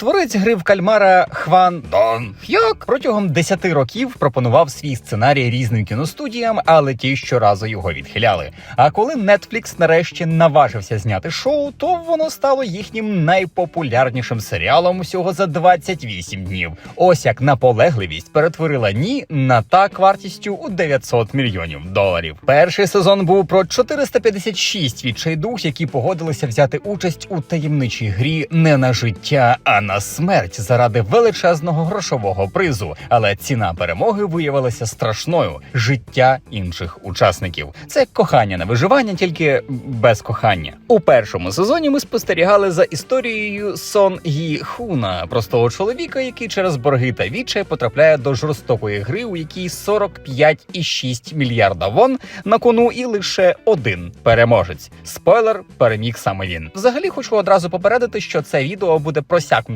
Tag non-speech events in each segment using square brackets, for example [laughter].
Творець гри в кальмара Хван Дон Хьок протягом 10 років пропонував свій сценарій різним кіностудіям, але ті щоразу його відхиляли. А коли Netflix нарешті наважився зняти шоу, то воно стало їхнім найпопулярнішим серіалом усього за 28 днів. Ось як наполегливість перетворила ні на так вартістю у 900 мільйонів доларів. Перший сезон був про 456 відчайдух, які погодилися взяти участь у таємничій грі не на життя, а на смерть заради величезного грошового призу. Але ціна перемоги виявилася страшною життя інших учасників. Це кохання на виживання, тільки без кохання. У першому сезоні ми спостерігали за історією Сон Гі Хуна, простого чоловіка, який через борги та відчай потрапляє до жорстокої гри, у якій 45,6 мільярда вон на кону, і лише один переможець. Спойлер переміг саме він. Взагалі хочу одразу попередити, що це відео буде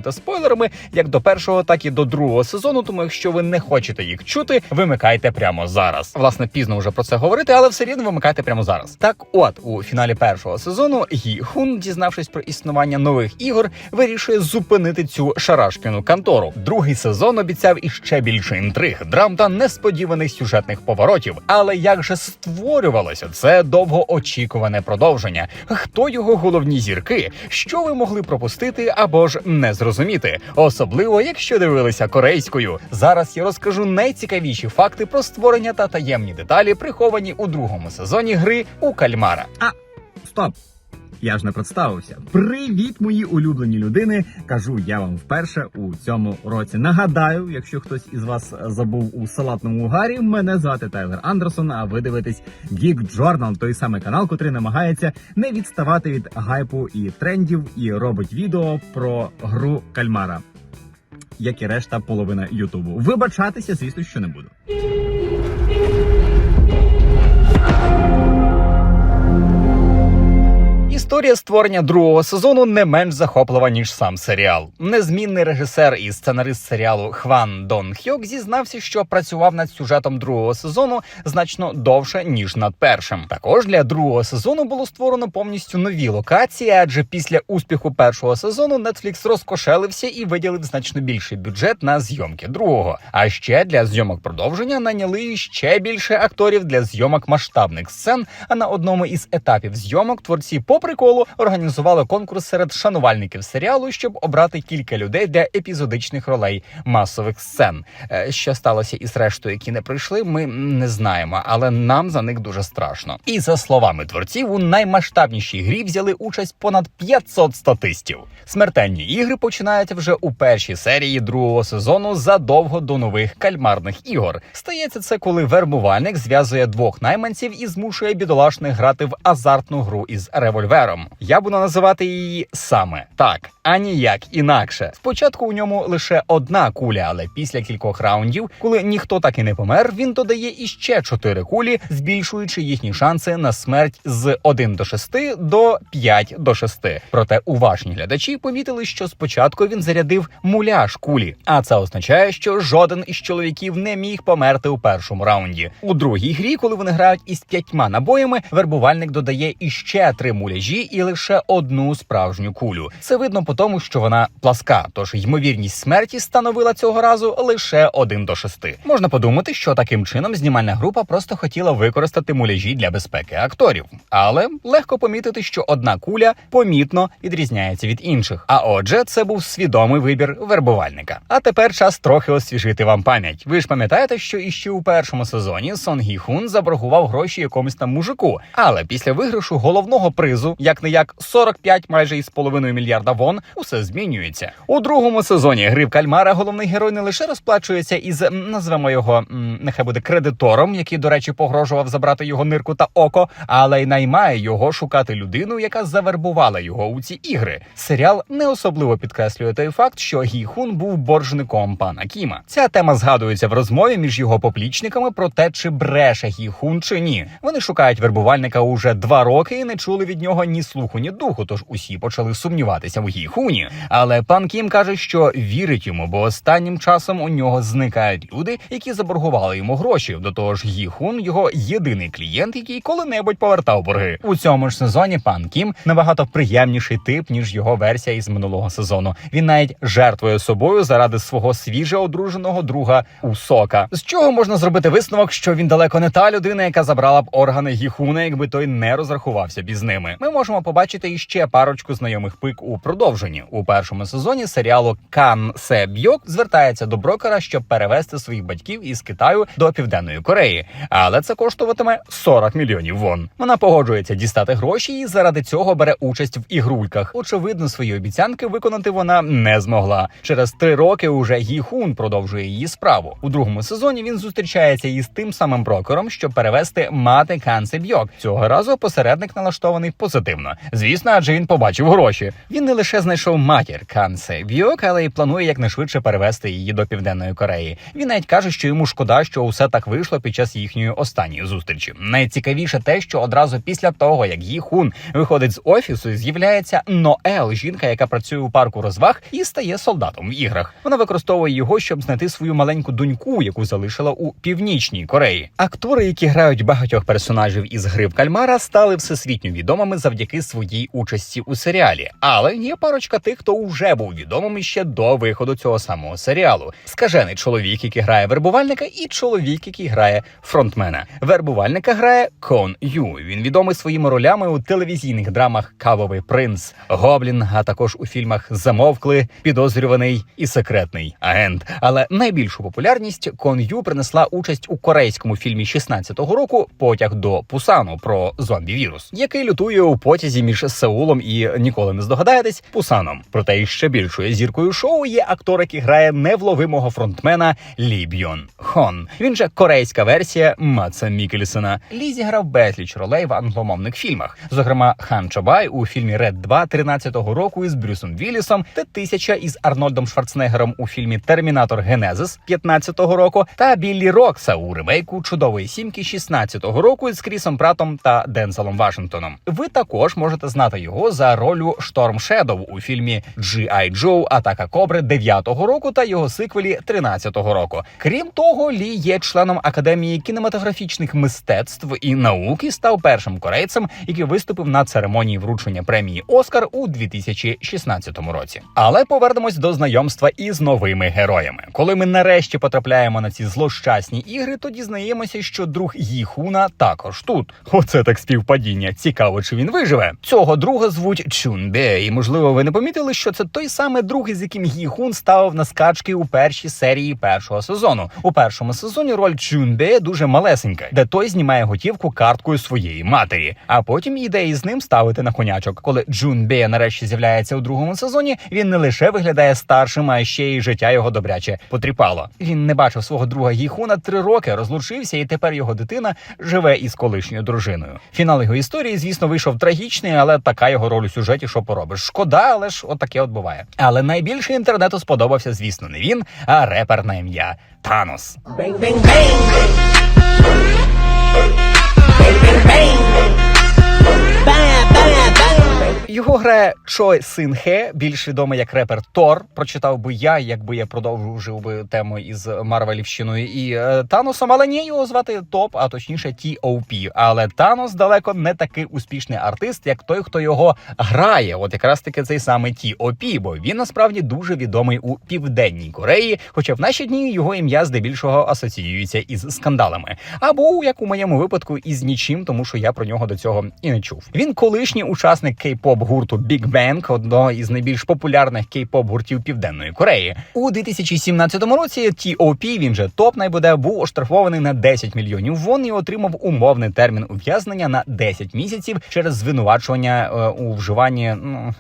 просякнуте спойлерами як до першого, так і до другого сезону. Тому, якщо ви не хочете їх чути, вимикайте прямо зараз. Власне, пізно вже про це говорити, але все рівно вимикайте прямо зараз. Так, от у фіналі першого сезону Гі Хун, дізнавшись про існування нових ігор, вирішує зупинити цю шарашкіну контору. Другий сезон обіцяв іще більше інтриг, драм та несподіваних сюжетних поворотів. Але як же створювалося це довгоочікуване продовження? Хто його головні зірки? Що ви могли пропустити або ж не зрозуміти? Особливо, якщо дивилися корейською. Зараз я розкажу найцікавіші факти про створення та таємні деталі, приховані у другому сезоні гри у кальмара. А, стоп! Я ж не представився. Привіт, мої улюблені людини. Кажу я вам вперше у цьому році. Нагадаю, якщо хтось із вас забув у салатному угарі, мене звати Тайлер Андерсон. А ви дивитесь Geek Journal, той самий канал, котрий намагається не відставати від гайпу і трендів, і робить відео про гру кальмара, як і решта половина Ютубу. Вибачатися, звісно, що не буду. Історія створення другого сезону не менш захоплива ніж сам серіал. Незмінний режисер і сценарист серіалу Хван Дон Хьок зізнався, що працював над сюжетом другого сезону значно довше ніж над першим. Також для другого сезону було створено повністю нові локації, адже після успіху першого сезону Netflix розкошелився і виділив значно більший бюджет на зйомки другого. А ще для зйомок продовження наняли ще більше акторів для зйомок масштабних сцен. А на одному із етапів зйомок творці по приколу організували конкурс серед шанувальників серіалу, щоб обрати кілька людей для епізодичних ролей масових сцен. Е, Що сталося із рештою, які не прийшли, ми не знаємо, але нам за них дуже страшно. І за словами творців, у наймасштабнішій грі взяли участь понад 500 статистів. Смертельні ігри починаються вже у першій серії другого сезону задовго до нових кальмарних ігор. Стається це, коли вербувальник зв'язує двох найманців і змушує бідолашних грати в азартну гру із револьвером. Я буду називати її саме. Так, а ніяк інакше. Спочатку у ньому лише одна куля, але після кількох раундів, коли ніхто так і не помер, він додає іще чотири кулі, збільшуючи їхні шанси на смерть з 1 до 6 до 5 до 6. Проте уважні глядачі помітили, що спочатку він зарядив муляж кулі, а це означає, що жоден із чоловіків не міг померти у першому раунді. У другій грі, коли вони грають із п'ятьма набоями, вербувальник додає іще три муляжі і лише одну справжню кулю. Це видно по тому, що вона пласка, тож ймовірність смерті становила цього разу лише 1 до 6. Можна подумати, що таким чином знімальна група просто хотіла використати муляжі для безпеки акторів, але легко помітити, що одна куля помітно відрізняється від інших. А отже, це був свідомий вибір вербувальника. А тепер час трохи освіжити вам пам'ять. Ви ж пам'ятаєте, що іще у першому сезоні Сон Гі Хун заборгував гроші якомусь там мужику, але після виграшу головного призу, як не як 45 майже із половиною мільярда вон, усе змінюється. У другому сезоні гри в кальмара головний герой не лише розплачується із назвемо його нехай буде кредитором, який, до речі, погрожував забрати його нирку та око, але й наймає його шукати людину, яка завербувала його у ці ігри. Серіал не особливо підкреслює той факт, що Гі Хун був боржником пана Кіма. Ця тема згадується в розмові між його поплічниками про те, чи бреше Гі Хун чи ні. Вони шукають вербувальника уже два роки і не чули від нього ні слуху, ні духу. Тож усі почали сумніватися в Гі Хуні. Але пан Кім каже, що вірить йому, бо останнім часом у нього зникають люди, які заборгували йому гроші. До того ж, Гі Хун його єдиний клієнт, який коли-небудь повертав борги. У цьому ж сезоні пан Кім набагато приємніший тип ніж його версія із минулого сезону. Він навіть жертвує собою заради свого свіже одруженого друга Усока. З чого можна зробити висновок, що він далеко не та людина, яка забрала б органи Гіхуна, якби той не розрахувався б із ними. Ми можемо побачити іще парочку знайомих пик у продовженні. У першому сезоні серіалу Кан Се Бьок звертається до брокера, щоб перевести своїх батьків із Китаю до Південної Кореї. Але це коштуватиме 40 мільйонів вон. Вона погоджується дістати гроші і заради цього бере участь в ігрульках. Очевидно, свої обіцянки виконати вона не змогла. Через три роки уже Гі Хун продовжує її справу. У другому сезоні він зустрічається із тим самим брокером, щоб перевести мати Кан Се Бьок. Цього разу посередник налаштований позитивно. Звісно, адже він побачив гроші. Він не лише знайшов матір Кан Се Бьок, але й планує якнайшвидше перевести її до Південної Кореї. Він навіть каже, що йому шкода, що усе так вийшло під час їхньої останньої зустрічі. Найцікавіше те, що одразу після того, як Гі Хун виходить з офісу, з'являється Ноел, жінка, яка працює у парку розваг і стає солдатом в іграх. Вона використовує його, щоб знайти свою маленьку доньку, яку залишила у північній Кореї. Актори, які грають багатьох персонажів із гри в кальмара, стали всесвітньо відомими завдяки своїй участі у серіалі. Але є парочка тих, хто вже був відомим ще до виходу цього самого серіалу. Скажений чоловік, який грає вербувальника, і чоловік, який грає фронтмена. Вербувальника грає Кон Ю. Він відомий своїми ролями у телевізійних драмах Кавовий принц, Гоблін, а також у фільмах Замовкли, Підозрюваний і секретний агент. Але найбільшу популярність Кон Ю принесла участь у корейському фільмі 16-го року Потяг до Пусану про зомбі-вірус, який лютує у потязі між Сеулом і ніколи не здогадаєтесь Пусаном. Проте іще більшою зіркою шоу є актор, який грає невловимого фронтмена Лі Бьон Хон. Він же корейська версія Маца Мікельсона. Лі зіграв безліч ролей в англомовних фільмах, зокрема Хан Чабай у фільмі Ред 2 13-го року із Брюсом Віллісом та тисяча із Арнольдом Шварценеггером у фільмі Термінатор Генезис 15-го року та Біллі Рокса у ремейку Чудової сімки 16-го року із Крісом Пратом та Дензелом Вашингтоном. Ви також можете знати його за ролью Шторм Шедоу у фільмі G.I. Joe Атака Кобри 9-го року та його сиквелі 13-го року. Крім того, Лі є членом Академії кінематографічних мистецтв і наук і став першим корейцем, який виступив на церемонії вручення премії Оскар у 2016 році. Але повернемось до знайомства із новими героями. Коли ми нарешті потрапляємо на ці злощасні ігри, то дізнаємося, що друг Їхуна також тут. Оце так співпадіння. Цікаво, чи він виживе. Цього друга звуть Чунбе, і можливо, ви не помітили, що це той самий друг, із яким Гіхун ставив на скачки у першій серії першого сезону. У першому сезоні роль Чунбе дуже малесенька, де той знімає готівку карткою своєї матері, а потім іде із ним ставити на конячок. Коли Джунбе нарешті з'являється у другому сезоні, він не лише виглядає старшим, а ще й життя його добряче потріпало. Він не бачив свого друга Гіхуна три роки, розлучився, і тепер його дитина живе із колишньою дружиною. Фінал його історії, звісно, вийшов трагічний, але така його роль у сюжеті, що поробиш. Шкода, але ж отаке от буває. Але найбільше інтернету сподобався, звісно, не він, а репер на ім'я Танос. Bang, bang, bang. Bang, bang, bang. Його грає Чой Син Хе, більш відомий як репер Тор. Прочитав би я, якби я продовжив би тему із Марвелівщиною і е, Таносом, але ні, його звати Топ, а точніше T.O.P. Але Танос далеко не такий успішний артист, як той, хто його грає. От якраз таки цей самий T.O.P., бо він насправді дуже відомий у південній Кореї. Хоча в наші дні його ім'я здебільшого асоціюється із скандалами, або як у моєму випадку, із нічим, тому що я про нього до цього і не чув. Він колишній учасник кей-поп гурту Big Bang, одного із найбільш популярних кей-поп гуртів Південної Кореї. У 2017 році T.O.P., він же топ найбуде, був оштрафований на 10 мільйонів вон і отримав умовний термін ув'язнення на 10 місяців через звинувачування е, у вживанні. Ну,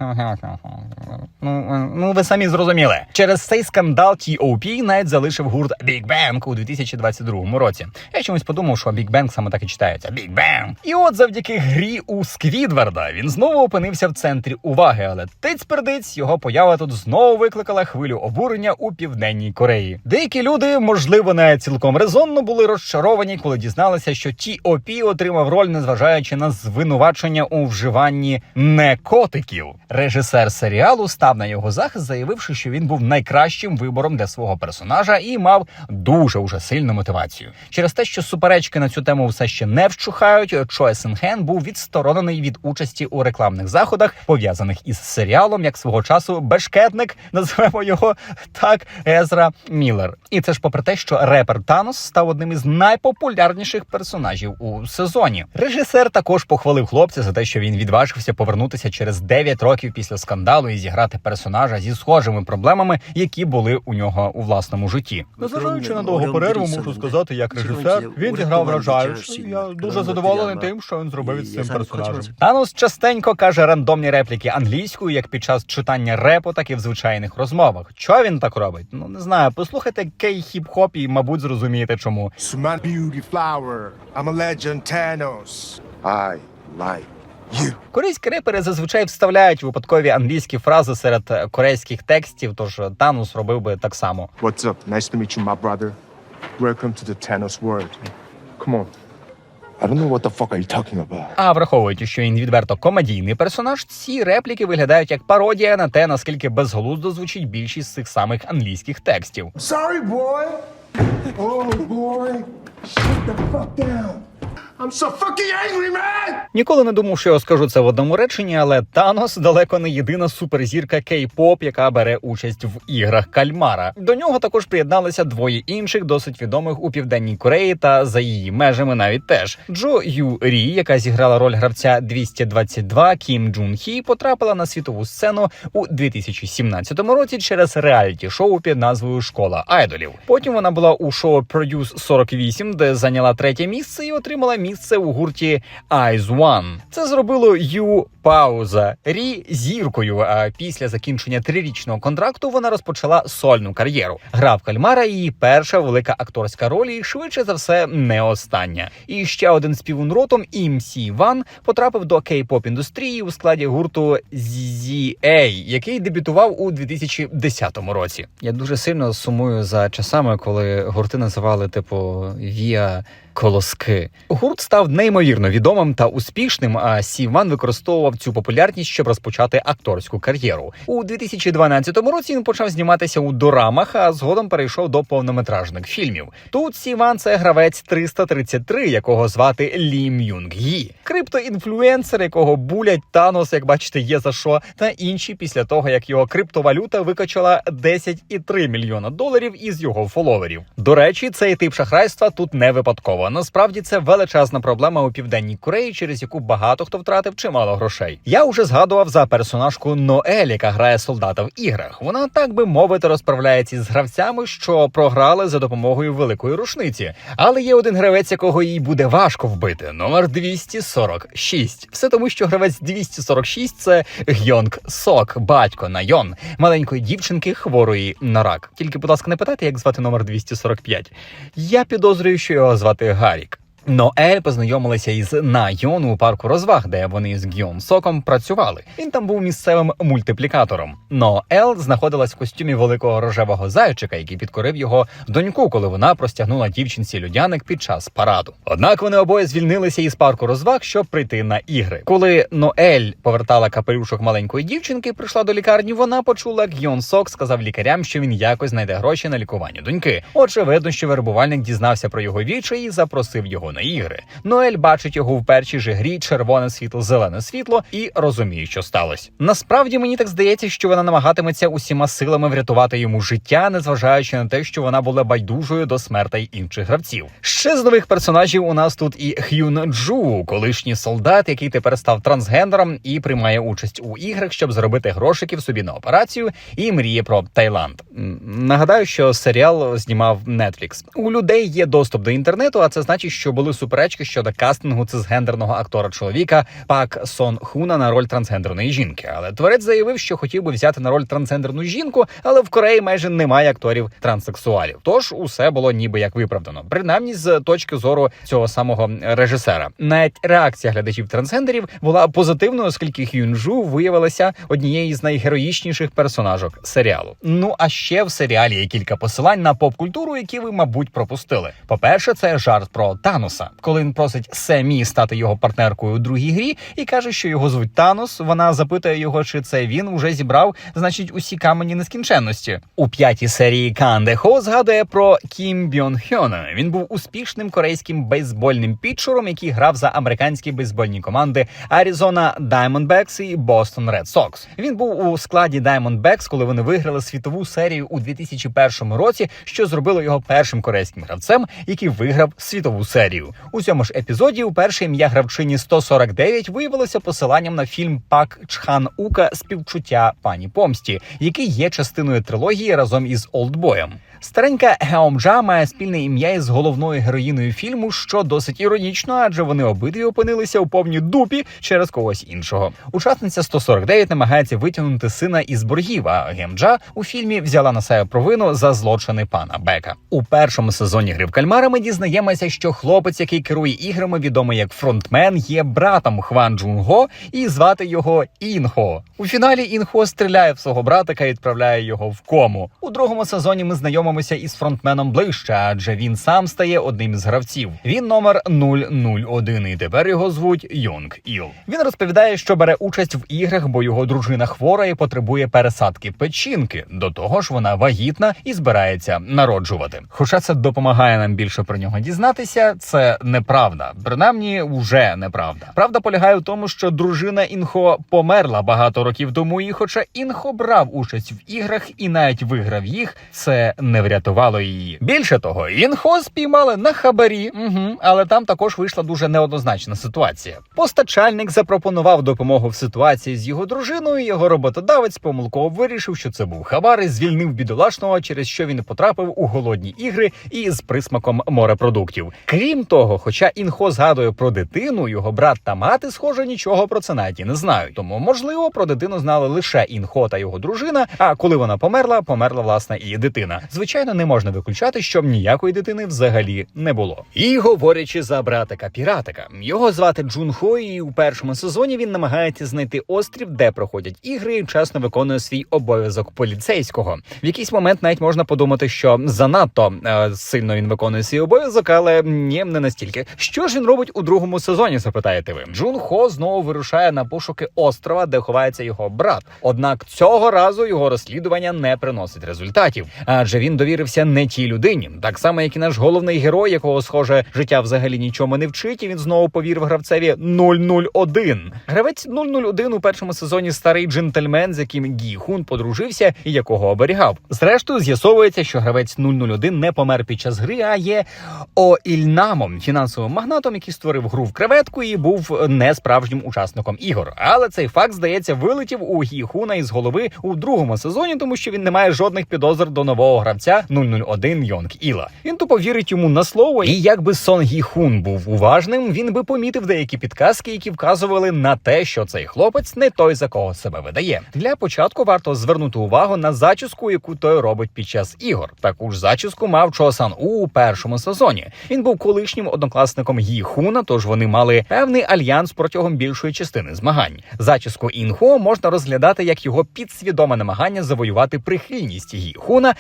ну, е, ну ви самі зрозуміли. Через цей скандал T.O.P. навіть залишив гурт Big Bang у 2022 році. Я чомусь подумав, що Big Bang саме так і читається. Big Bang. І от завдяки грі у Сквідварда він знову опинився в центрі уваги, але тиць-пердиць його поява тут знову викликала хвилю обурення у південній Кореї. Деякі люди, можливо, не цілком резонно були розчаровані, коли дізналися, що Ті.О.Пі. отримав роль, незважаючи на звинувачення у вживанні не котиків. Режисер серіалу став на його захист, заявивши, що він був найкращим вибором для свого персонажа і мав дуже уже сильну мотивацію. Через те, що суперечки на цю тему все ще не вщухають, Чой Сенхен був відсторонений від участі у рекламних заходах, пов'язаних із серіалом, як свого часу бешкетник, називаємо його так, Езра Міллер. І це ж попри те, що репер Танос став одним із найпопулярніших персонажів у сезоні. Режисер також похвалив хлопця за те, що він відважився повернутися через 9 років після скандалу і зіграти персонажа зі схожими проблемами, які були у нього у власному житті. Незважаючи на довгу перерву, можу сказати, як режисер він зіграв вражаюче. Я дуже задоволений тим, що він зробив із цим персонажем. Танос частенько каже рандомні репліки англійською, як під час читання репу, так і в звичайних розмовах. Чого він так робить? Ну не знаю. Послухайте кей хіп-хоп і, мабуть, зрозумієте чому. Beauty flower, I'm a legend Thanos. I like you. Корейські репери зазвичай вставляють випадкові англійські фрази серед корейських текстів, тож Танус робив би так само. What's up? Nice to meet you, my brother. Welcome to the Thanos world. Come on. I don't know what the fuck are you talking about. А враховуючи, що він відверто комедійний персонаж, ці репліки виглядають як пародія на те, наскільки безглуздо звучить більшість з цих самих англійських текстів. Sorry, boy. Oh, boy. Shut the fuck down. I'm so fucking angry, man! Ніколи не думав, що я скажу це в одному реченні, але Танос далеко не єдина суперзірка кей-поп, яка бере участь в іграх кальмара. До нього також приєдналися двоє інших, досить відомих у південній Кореї та за її межами навіть теж. Джо Ю Рі, яка зіграла роль гравця 222 Кім Джун Хі, потрапила на світову сцену у 2017 році через реаліті шоу під назвою Школа айдолів. Потім вона була у шоу Produce 48, де зайняла третє місце і отримала місце у гурті Eyes One. Це зробило Ю Пауза Рі зіркою. А після закінчення трирічного контракту вона розпочала сольну кар'єру. Гра в кальмара її перша велика акторська роль, і швидше за все не остання. І ще один співун ротом ІМСі Ван потрапив до кей-поп індустрії у складі гурту ZA, який дебютував у 2010 році. Я дуже сильно сумую за часами, коли гурти називали типу Віа. Колоски гурт став неймовірно відомим та успішним. А Сіван використовував цю популярність, щоб розпочати акторську кар'єру. У 2012 році він почав зніматися у дорамах, а згодом перейшов до повнометражних фільмів. Тут Сіван це гравець 333, якого звати Лі Мюнг Гі, криптоінфлюенсер, якого булять Танос, як бачите, є за що, та інші після того, як його криптовалюта викачала 10,3 мільйона доларів із його фоловерів. До речі, цей тип шахрайства тут не випадково. Насправді це величезна проблема у південній Кореї, через яку багато хто втратив чимало грошей. Я вже згадував за персонажку Ноель, яка грає солдата в іграх. Вона так би мовити розправляється з гравцями, що програли за допомогою великої рушниці. Але є один гравець, якого їй буде важко вбити. Номер 246. Все тому, що гравець 246 – це Гйонг Сок, батько Найон, маленької дівчинки хворої на рак. Тільки, будь ласка, не питайте, як звати номер 245. Я підозрюю, що його звати Гарік. Ноель познайомилися із Найон у парку розваг, де вони з Гьон Соком працювали. Він там був місцевим мультиплікатором. Ноел знаходилась в костюмі великого рожевого зайчика, який підкорив його доньку, коли вона простягнула дівчинці людяник під час параду. Однак вони обоє звільнилися із парку розваг, щоб прийти на ігри. Коли Ноель повертала капелюшок маленької дівчинки, прийшла до лікарні. Вона почула Гьон Сок сказав лікарям, що він якось знайде гроші на лікування доньки. Очевидно, що вербувальник дізнався про його вічі і запросив його на ігри. Ноель бачить його в першій же грі червоне світло, зелене світло і розуміє, що сталося. Насправді мені так здається, що вона намагатиметься усіма силами врятувати йому життя, незважаючи на те, що вона була байдужою до смертей інших гравців. Ще з нових персонажів у нас тут і Х'юн Джу, колишній солдат, який тепер став трансгендером і приймає участь у іграх, щоб заробити грошиків собі на операцію, і мріє про Таїланд. Нагадаю, що серіал знімав Netflix. У людей є доступ до інтернету, а це значить, що були були суперечки щодо кастингу цисгендерного актора чоловіка Пак Сон Хуна на роль трансгендерної жінки. Але творець заявив, що хотів би взяти на роль трансгендерну жінку, але в Кореї майже немає акторів транссексуалів. Тож усе було ніби як виправдано, принаймні з точки зору цього самого режисера. Навіть реакція глядачів трансгендерів була позитивною, оскільки Хюнджу виявилася однією з найгероїчніших персонажок серіалу. Ну а ще в серіалі є кілька посилань на поп-культуру, які ви, мабуть, пропустили. По-перше, це жарт про Таноса, коли він просить Семі стати його партнеркою у другій грі і каже, що його звуть Танос. Вона запитує його, чи це він уже зібрав, значить, усі камені нескінченності. У п'ятій серії Канде Хо згадує про Кім Бьон Хьона. Він був успішним корейським бейсбольним пітчером, який грав за американські бейсбольні команди Arizona Diamondbacks і Boston Red Sox. Він був у складі Diamondbacks, коли вони виграли світову серію у 2001 році, що зробило його першим корейським гравцем, який виграв світову серію. У цьому ж епізоді перше ім'я гравчині 149 виявилося посиланням на фільм Пак Чхан Ука Співчуття пані помсті, який є частиною трилогії разом із Олдбоєм. Старенька Геомджа має спільне ім'я із головною героїною фільму, що досить іронічно, адже вони обидві опинилися у повній дупі через когось іншого. Учасниця 149 намагається витягнути сина із боргів. А Гемджа у фільмі взяла на себе провину за злочини пана Бека. У першому сезоні гри в кальмара ми дізнаємося, що хлопець, який керує іграми, відомий як фронтмен, є братом Хван Джунго, і звати його Інхо. У фіналі Інхо стріляє в свого братика і відправляє його в кому. У другому сезоні ми знайомимося із фронтменом ближче, адже він сам стає одним із гравців. Він номер 001, і тепер його звуть Йонг Іл. Він розповідає, що бере участь в іграх, бо його дружина хвора і потребує пересадки печінки. До того ж, вона вагітна і збирається народжувати. Хоча це допомагає нам більше про нього дізнатися, це неправда. Принаймні, вже неправда. Правда полягає в тому, що дружина Інхо померла багато років тому, і хоча Інхо брав участь в іграх і навіть виграв їх, це не врятувало її. Більше того, Інхо спіймали на хабарі, угу, але там також вийшла дуже неоднозначна ситуація. Постачальник запропонував допомогу в ситуації з його дружиною. Його роботодавець помилково вирішив, що це був хабар і звільнив бідолашного, через що він потрапив у голодні ігри і з присмаком морепродуктів. Крім того, хоча інхо згадує про дитину, його брат та мати, схоже, нічого про це навіть і не знають. Тому, можливо, про дитину знали лише інхо та його дружина. А коли вона померла, померла власне і дитина. Звичайно, не можна виключати, щоб ніякої дитини взагалі не було. І говорячи за братика піратика, його звати Джун Хо, і у першому сезоні він намагається знайти острів, де проходять ігри, і чесно виконує свій обов'язок поліцейського. В якийсь момент навіть можна подумати, що занадто е, сильно він виконує свій обов'язок, але ні, не настільки. Що ж він робить у другому сезоні? Запитаєте ви? Джун Хо знову вирушає на пошуки острова, де ховається його брат. Однак цього разу його розслідування не приносить результатів, адже він довірився не тій людині, так само як і наш головний герой, якого схоже життя взагалі нічому не вчить. І він знову повірив гравцеві 001. Гравець 001 у першому сезоні старий джентльмен, з яким Гі Хун подружився і якого оберігав. Зрештою, з'ясовується, що гравець 001 не помер під час гри, а є Оільнамом, фінансовим магнатом, який створив гру в креветку і був не справжнім учасником ігор. Але цей факт, здається, вилетів у Гі Хуна із голови у другому сезоні, тому що він не має жодних підозр до нового гравця 001 Йонг Іла. Він тупо вірить йому на слово, і якби Сон Гі Хун був уважним, він би помітив деякі підказки, які вказували на те, що цей хлопець не той, за кого себе видає. Для початку варто звернути увагу на зачіску, яку той робить під час ігор. Таку ж зачіску мав Чо Сан У у першому сезоні. Він був колишнім однокласником Гі Хуна, тож вони мали певний альянс протягом більшої частини змагань. Зачіску Інхо можна розглядати як його підсвідоме намагання завоювати прихильність Гі Хуна,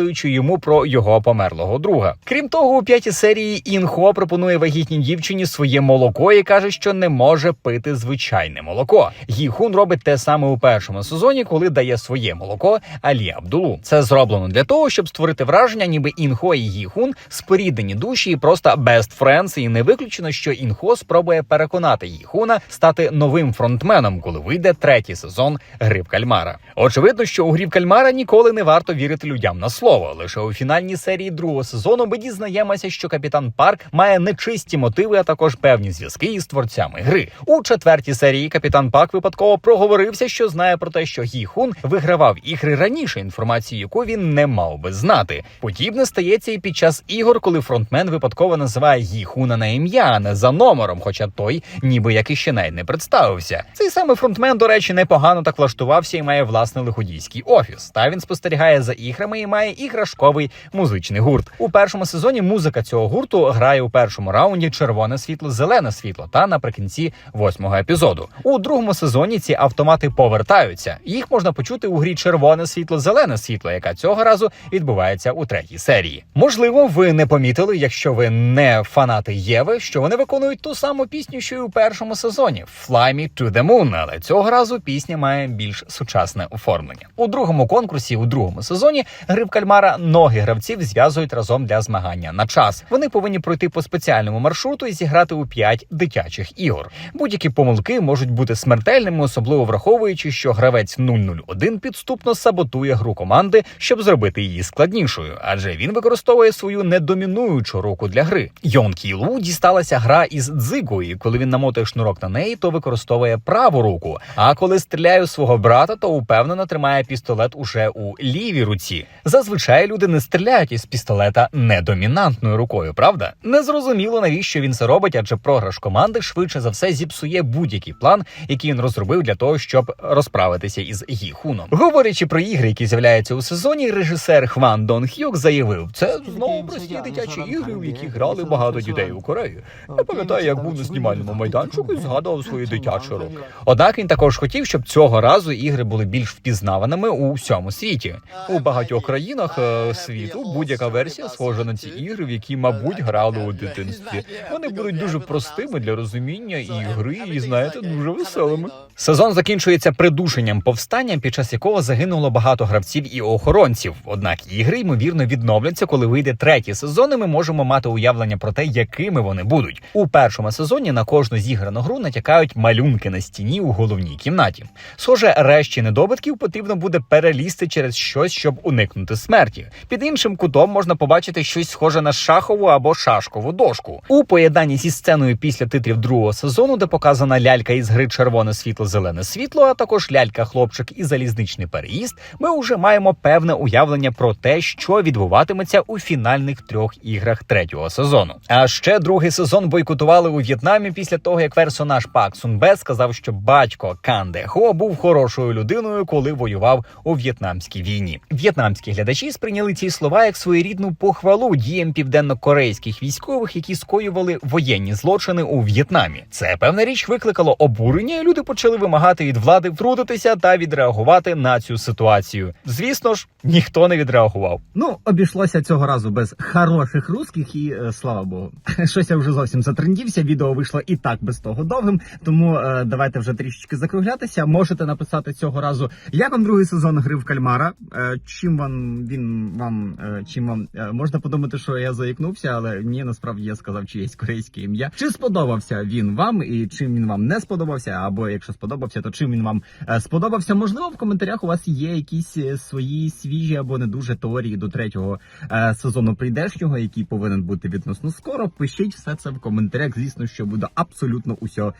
нагадуючи йому про його померлого друга. Крім того, у п'ятій серії Інхо пропонує вагітній дівчині своє молоко і каже, що не може пити звичайне молоко. Гі Хун робить те саме у першому сезоні, коли дає своє молоко Алі Абдулу. Це зроблено для того, щоб створити враження, ніби Інхо і Гі Хун споріднені душі і просто best friends, і не виключено, що Інхо спробує переконати Гі Хуна стати новим фронтменом, коли вийде третій сезон гри кальмара. Очевидно, що у грі кальмара ніколи не варто вірити людям на слово. Лише у фінальній серії другого сезону ми дізнаємося, що капітан Парк має нечисті мотиви, а також певні зв'язки із творцями гри. У четвертій серії капітан Пак випадково проговорився, що знає про те, що Гі Хун вигравав ігри раніше, інформацію, яку він не мав би знати. Подібне стається і під час ігор, коли фронтмен випадково називає називає Гіхуна на ім'я, а не за номером, хоча той ніби як і ще навіть не представився. Цей самий фронтмен, до речі, непогано так влаштувався і має власний лиходійський офіс. Та він спостерігає за іграми і має іграшковий музичний гурт. У першому сезоні музика цього гурту грає у першому раунді червоне світло, зелене світло та наприкінці восьмого епізоду. У другому сезоні ці автомати повертаються. Їх можна почути у грі червоне світло, зелене світло, яка цього разу відбувається у третій серії. Можливо, ви не помітили, якщо ви не фанати Єви, що вони виконують ту саму пісню, що й у першому сезоні «Fly Me to the Moon», але цього разу пісня має більш сучасне оформлення. У другому конкурсі, у другому сезоні, гри в кальмара ноги гравців зв'язують разом для змагання на час. Вони повинні пройти по спеціальному маршруту і зіграти у п'ять дитячих ігор. Будь-які помилки можуть бути смертельними, особливо враховуючи, що гравець 001 підступно саботує гру команди, щоб зробити її складнішою, адже він використовує свою недомінуючу руку для гри. Йон Кілу дісталася гра із дзигу, і коли він намотує шнурок на неї, то використовує праву руку. А коли стріляє у свого брата, то упевнено тримає пістолет уже у лівій руці. Зазвичай люди не стріляють із пістолета недомінантною рукою, правда? Незрозуміло, навіщо він це робить, адже програш команди швидше за все зіпсує будь-який план, який він розробив для того, щоб розправитися із Гіхуном. Говорячи про ігри, які з'являються у сезоні, режисер Хван Дон Хьок заявив, це знову прості дитячі ігри, в які грали багато дітей у Кореї. Я пам'ятаю, як був на знімальному майданчику і згадував свої дитячі роки. Однак він також хотів, щоб цього разу ігри були більш впізнаваними у всьому світі. У багатьох країнах е, світу будь-яка версія схожа на ці ігри, в які, мабуть, грали у дитинстві. Вони будуть дуже простими для розуміння і гри, і знаєте, дуже веселими. Сезон закінчується придушенням повстання, під час якого загинуло багато гравців і охоронців. Однак ігри ймовірно відновляться, коли вийде третій сезон. і Ми можемо мати уявлення про те, якими вони будуть. У першому сезоні на кожну зіграну гру натякають малюнки на стіні у головній кімнаті. Схоже, решті недобитків потрібно буде перелізти через щось, щоб уникнути смерті. Під іншим кутом можна побачити щось схоже на шахову або шашкову дошку. У поєднанні зі сценою після титрів другого сезону, де показана лялька із гри червоне світло, зелене світло, а також лялька, хлопчик і залізничний переїзд, ми вже маємо певне уявлення про те, що відбуватиметься у фінальних трьох іграх третього сезону. А ще другий сезон бойкотували у В'єтнамі після того, як персонаж Пак Сунбе сказав, що батько Кан Де Хо був хорошою людиною, коли воював у в'єтнамській війні. В'єтнамські глядачі сприйняли ці слова як своєрідну похвалу діям південно-корейських військових, які скоювали воєнні злочини у В'єтнамі. Це певна річ викликало обурення. і Люди почали вимагати від влади втрутитися та відреагувати на цю ситуацію. Звісно ж, ніхто не відреагував. Ну, обійшлося цього разу без хороших русських, і е, слава Богу. [laughs] Щось я вже зовсім затрендівся. Відео вийшло і так без того довгим. Тому е, давайте вже трішечки закруглятися. Можете написати цього разу, як вам другий сезон гри в кальмара. Е, чим вам він вам е, чим вам е, можна подумати, що я заїкнувся, але ні, насправді я сказав чиєсь корейське ім'я. Чи сподобався він вам, і чим він вам не сподобався? Або якщо сподобався, то чим він вам е, сподобався? Можливо, в коментарях у вас є якісь свої свіжі або не дуже теорії до третього сезону прийдешнього, який повинен бути відносно скоро. Пишіть все це в коментарях. Звісно, що буду абсолютно усе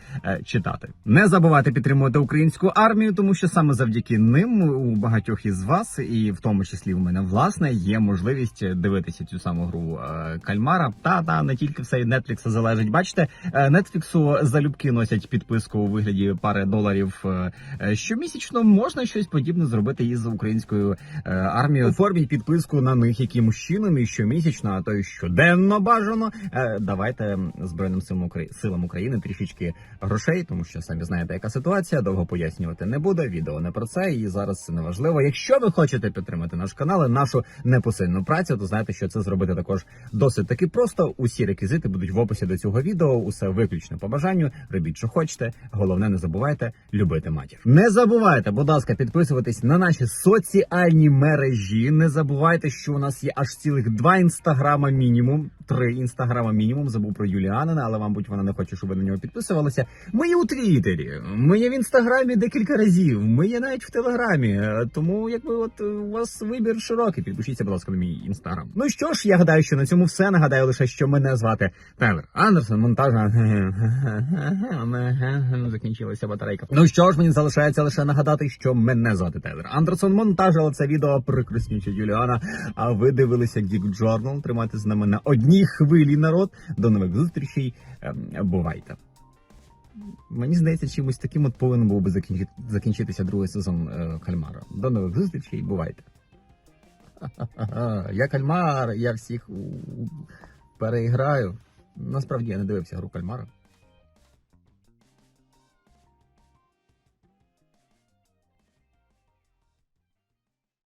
читати. Не забувайте підтримувати українську армію, тому що саме завдяки ним у багатьох із вас, і в тому числі в мене власне, є можливість дивитися цю саму гру е, кальмара. Та та не тільки все від Netflix залежить. Бачите, Netflix залюбки носять підписку у вигляді пари доларів е, е, щомісячно. Можна щось подібне зробити із українською армією. Оформіть підписку на них якимось чином і щомісячно, а то й щоденно бажано. Давайте збройним силам України силам України трішечки грошей, тому що самі знаєте, яка ситуація. Довго пояснювати не буде. Відео не про це, і зараз це не важливо. Якщо ви хочете підтримати наш канал, нашу непосильну працю, то знаєте, що це зробити також досить таки просто. Усі реквізити будуть в описі до цього відео. Усе виключно по бажанню. Робіть, що хочете. Головне, не забувайте любити матір. Не забувайте, будь ласка, підписуватись на наші соціальні мережі. Не забувайте, що у нас є аж цілих два інстаграма мінімум. Три інстаграма мінімум. Забув про Юліанина, але, мабуть, вона не хоче, щоб ви на нього підписувалися. Ми є у Твіттері, ми є в інстаграмі декілька разів. Ми є навіть в Телеграмі. Е, Тому, якби от е, у вас вибір широкий, і Підпишіться, будь ласка, на мій інстаграм. Ну що ж, я гадаю, що на цьому все. Нагадаю лише, що мене звати Тайлер Андерсон, монтажна закінчилася батарейка. Ну що ж, мені залишається лише нагадати, що мене звати Тайлер Андерсон. Монтажила це відео прикрасніче Юліана. А ви дивилися Geek Journal. Тримайте з нами на одній хвилі народ. До нових зустрічей. Ем, бувайте. Мені здається, чимось таким от повинен був би закінчитися другий сезон е, Кальмара. До нових зустрічей. Бувайте. [laughs] Я кальмар, я всіх переіграю. Насправді я не дивився гру кальмара.